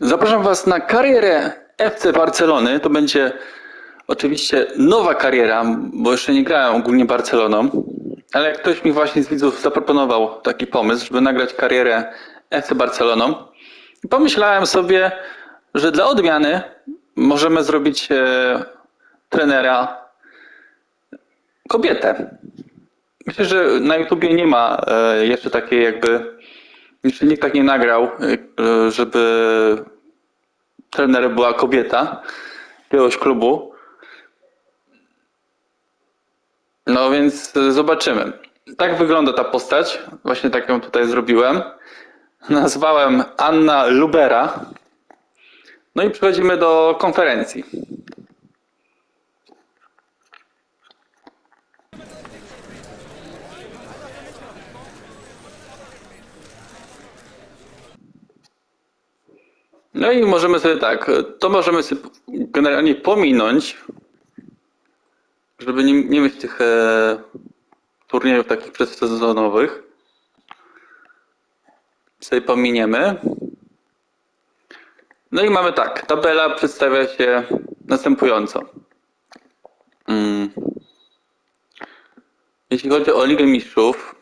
Zapraszam Was na karierę FC Barcelony. To będzie oczywiście nowa kariera, bo jeszcze nie grałem ogólnie Barceloną, ale ktoś mi właśnie z widzów zaproponował taki pomysł, żeby nagrać karierę FC Barceloną. Pomyślałem sobie, że dla odmiany możemy zrobić e, trenera kobietę. Myślę, że na YouTubie nie ma e, jeszcze takiej jakby, jeszcze nikt tak nie nagrał, e, żeby trenerem była kobieta jakiegoś klubu. No więc e, zobaczymy. Tak wygląda ta postać. Właśnie tak ją tutaj zrobiłem. Nazwałem Anna Lubera. No i przechodzimy do konferencji. No i możemy sobie tak, to możemy sobie generalnie pominąć, żeby nie, nie mieć tych e, turniejów takich przedsezonowych. Sobie pominiemy. No i mamy tak, tabela przedstawia się następująco. Mm. Jeśli chodzi o Ligę Mistrzów,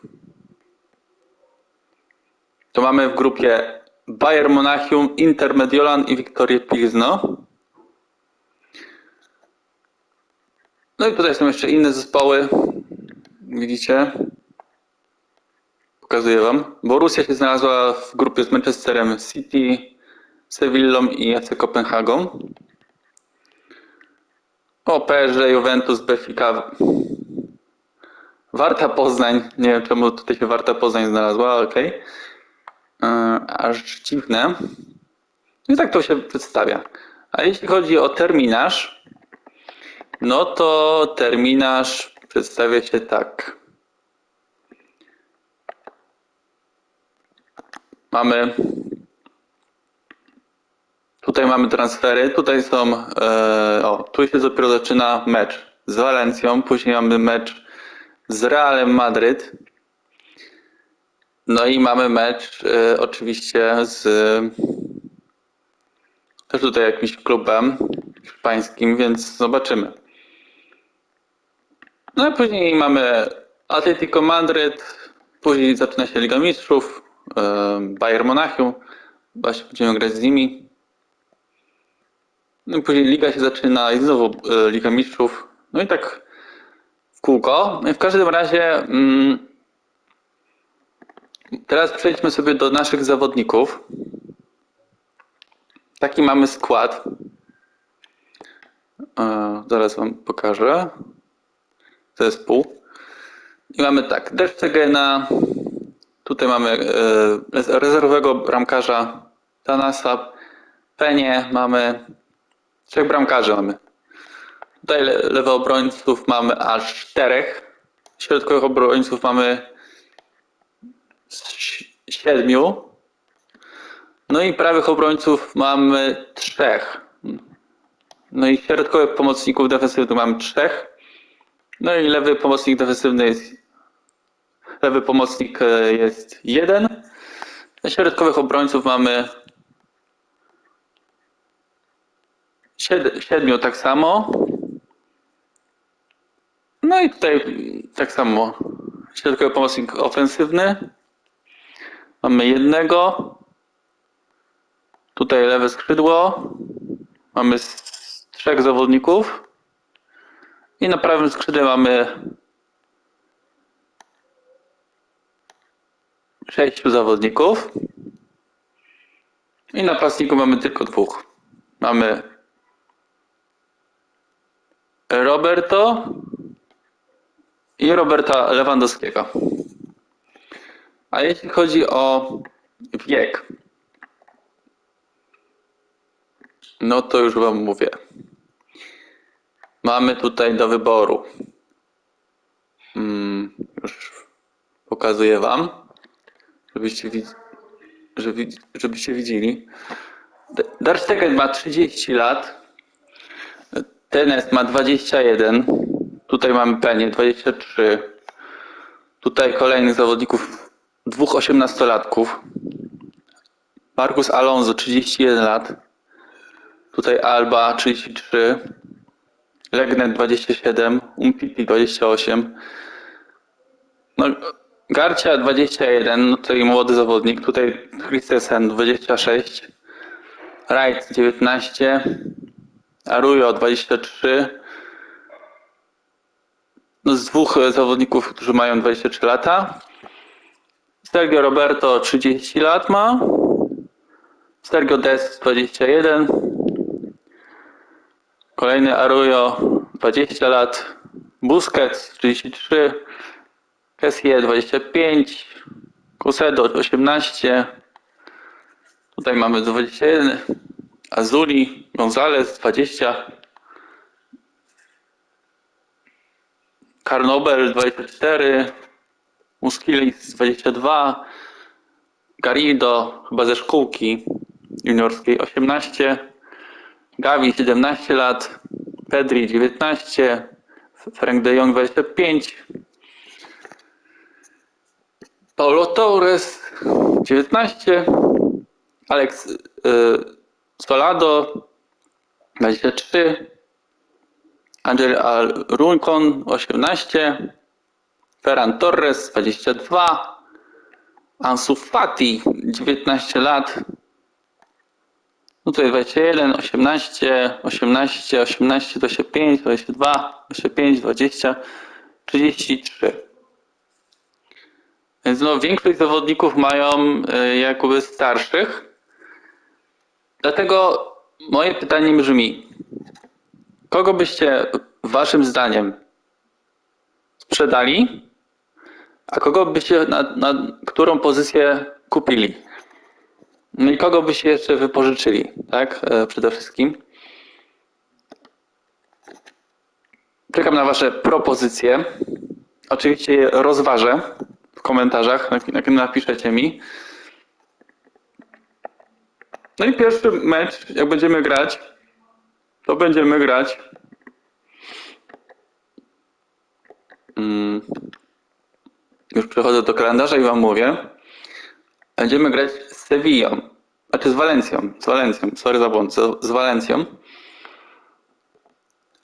to mamy w grupie Bayern Monachium, Inter Mediolan i Wiktorię Pilzno. No i tutaj są jeszcze inne zespoły. Widzicie? Pokazuję wam. Borussia się znalazła w grupie z Manchesterem City, Sevillą i FC Kopenhagą. O, PSG, Juventus, Benfica. Warta Poznań. Nie wiem czemu tutaj się Warta Poznań znalazła, ale okej. Yy, aż dziwne. I tak to się przedstawia. A jeśli chodzi o terminarz, no to terminarz przedstawia się tak. Mamy. Tutaj mamy transfery, tutaj są. E, o, tu się dopiero zaczyna mecz z Walencją, później mamy mecz z Realem Madryt. No i mamy mecz e, oczywiście z też tutaj jakimś klubem hiszpańskim, więc zobaczymy. No i później mamy Atletico Madryt, później zaczyna się Liga Mistrzów, e, Bayern Monachium, właśnie będziemy grać z nimi. No i później Liga się zaczyna i znowu e, Liga Mistrzów. No i tak w kółko. No i w każdym razie mm, Teraz przejdźmy sobie do naszych zawodników. Taki mamy skład. E, Zaraz Wam pokażę. Zespół. I mamy tak, Deszczegena. Tutaj mamy e, rezerwowego bramkarza Tanasa. Penie mamy. Trzech bramkarzy mamy. Tutaj le- lewo obrońców mamy aż czterech. Środkowych obrońców mamy si- siedmiu. No i prawych obrońców mamy trzech. No i środkowych pomocników defensywnych mamy trzech. No i lewy pomocnik defensywny jest. Lewy pomocnik e, jest jeden. Środkowych obrońców mamy sied- siedmiu tak samo. No i tutaj tak samo. Środkowy pomocnik ofensywny. Mamy jednego. Tutaj lewe skrzydło. Mamy trzech zawodników. I na prawym skrzydle mamy sześciu zawodników. I na pasniku mamy tylko dwóch. Mamy Roberto i Roberta Lewandowskiego. A jeśli chodzi o wiek, no to już Wam mówię. Mamy tutaj do wyboru. Mm, już pokazuję Wam, żebyście, żeby, żebyście widzieli. D- Darstegen ma 30 lat. Tenes ma 21. Tutaj mamy Penie 23. Tutaj kolejnych zawodników, dwóch osiemnastolatków. Marcus Alonso 31 lat. Tutaj Alba 33. Legnet 27. Umtiti 28. No, Garcia 21, no tutaj młody zawodnik. Tutaj Christensen 26. Wright 19. Arujo 23. No z dwóch zawodników, którzy mają 23 lata. Sergio Roberto 30 lat ma. Sergio Des 21. Kolejny Arujo 20 lat. Busquets 33. Kessie 25. Cosedo 18. Tutaj mamy 21. Azuli, Gonzalez 20. Karnobel 24. Muskilis 22. Garrido chyba ze szkółki juniorskiej 18. Gavi 17 lat. Pedri 19. Frank de Jong 25. Paulo Torres 19. Alex y, Solado 23. Angel Runcon 18. Ferran Torres 22. Ansu Fati 19 lat. No tutaj 21, 18, 18, 18, 25, 22, 25, 20, 33. Więc no, większość zawodników mają y, jakoby starszych. Dlatego moje pytanie brzmi: kogo byście waszym zdaniem sprzedali, a kogo byście na, na którą pozycję kupili? No i kogo byście jeszcze wypożyczyli, tak? E, Przede wszystkim. Czekam na wasze propozycje. Oczywiście je rozważę w komentarzach, jak- napiszecie mi. No i pierwszy mecz, jak będziemy grać, to będziemy grać. Mm. Już przechodzę do kalendarza i wam mówię. Będziemy grać z Sewillą. Znaczy z Walencją. Z Walencją. Sorry za błąd. Z, z Walencją.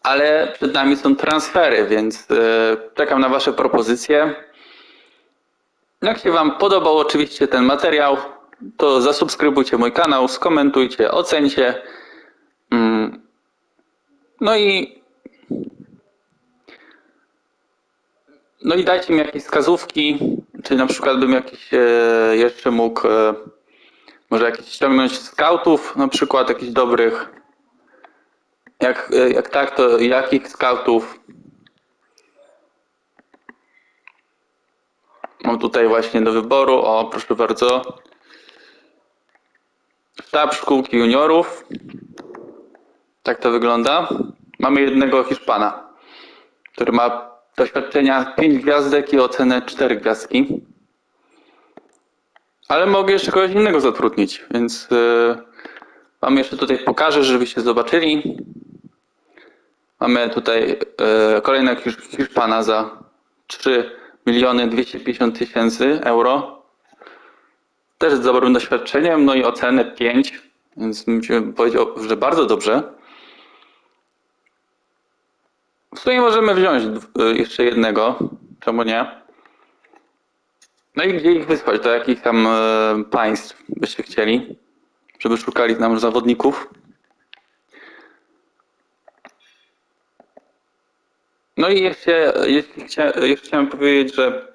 Ale przed nami są transfery, więc e, czekam na wasze propozycje. Jak się wam podobał oczywiście ten materiał, to zasubskrybujcie mój kanał, skomentujcie, ocencie. Mm. No i no i dajcie mi jakieś wskazówki, czy na przykład bym jakiś e, jeszcze mógł e, może jakiś ściągnąć scoutów, na przykład jakichś dobrych. Jak, e, jak tak, to jakich scoutów? Mam tutaj właśnie do wyboru. O, proszę bardzo. Sztab szkółki juniorów. Tak to wygląda. Mamy jednego Hiszpana, który ma doświadczenia 5 gwiazdek i ocenę 4 gwiazdki. Ale mogę jeszcze kogoś innego zatrudnić, więc yy, wam jeszcze tutaj pokażę, żebyście zobaczyli. Mamy tutaj yy, kolejnego Hisz- Hiszpana za 3 miliony 250 tysięcy euro. Też z dobrym doświadczeniem, no i ocenę 5, więc bym powiedział, że bardzo dobrze. W sumie możemy wziąć y, jeszcze jednego, czemu nie? No i gdzie ich wysłać? Do jakich tam e, państw byście chcieli, żeby szukali nam zawodników? No i jeszcze, jeśli chcia, jeszcze chciałem powiedzieć, że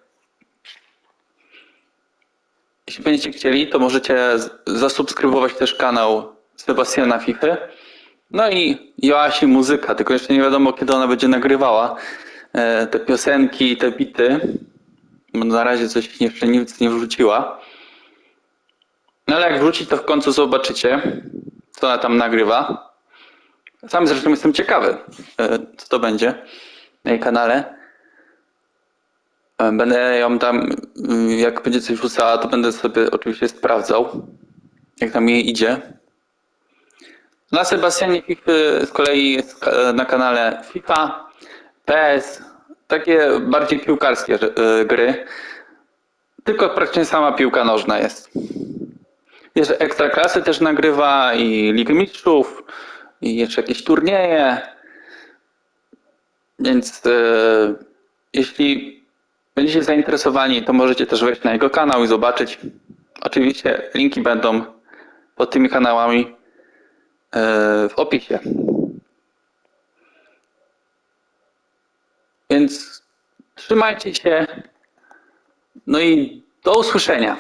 jeśli będziecie chcieli, to możecie zasubskrybować też kanał Sebastiana Fify. No i Joasi Muzyka, tylko jeszcze nie wiadomo kiedy ona będzie nagrywała e, te piosenki, te bity. Bo na razie coś jeszcze nic nie wrzuciła. No ale jak wrzuci, to w końcu zobaczycie, co ona tam nagrywa. Sam zresztą jestem ciekawy, e, co to będzie na jej kanale. E, Będę ją tam, mm, jak będzie coś wrzucała, to będę sobie oczywiście sprawdzał, jak tam jej idzie. Na Sebastianie FIFA z kolei jest ka- na kanale FIFA, PS, takie bardziej piłkarskie e, gry. Tylko praktycznie sama piłka nożna jest. Jeszcze Ekstraklasy też nagrywa i Ligę Mistrzów i jeszcze jakieś turnieje. Więc e, jeśli będziecie zainteresowani, to możecie też wejść na jego kanał i zobaczyć. Oczywiście linki będą pod tymi kanałami e, w opisie. Więc trzymajcie się. No i do usłyszenia.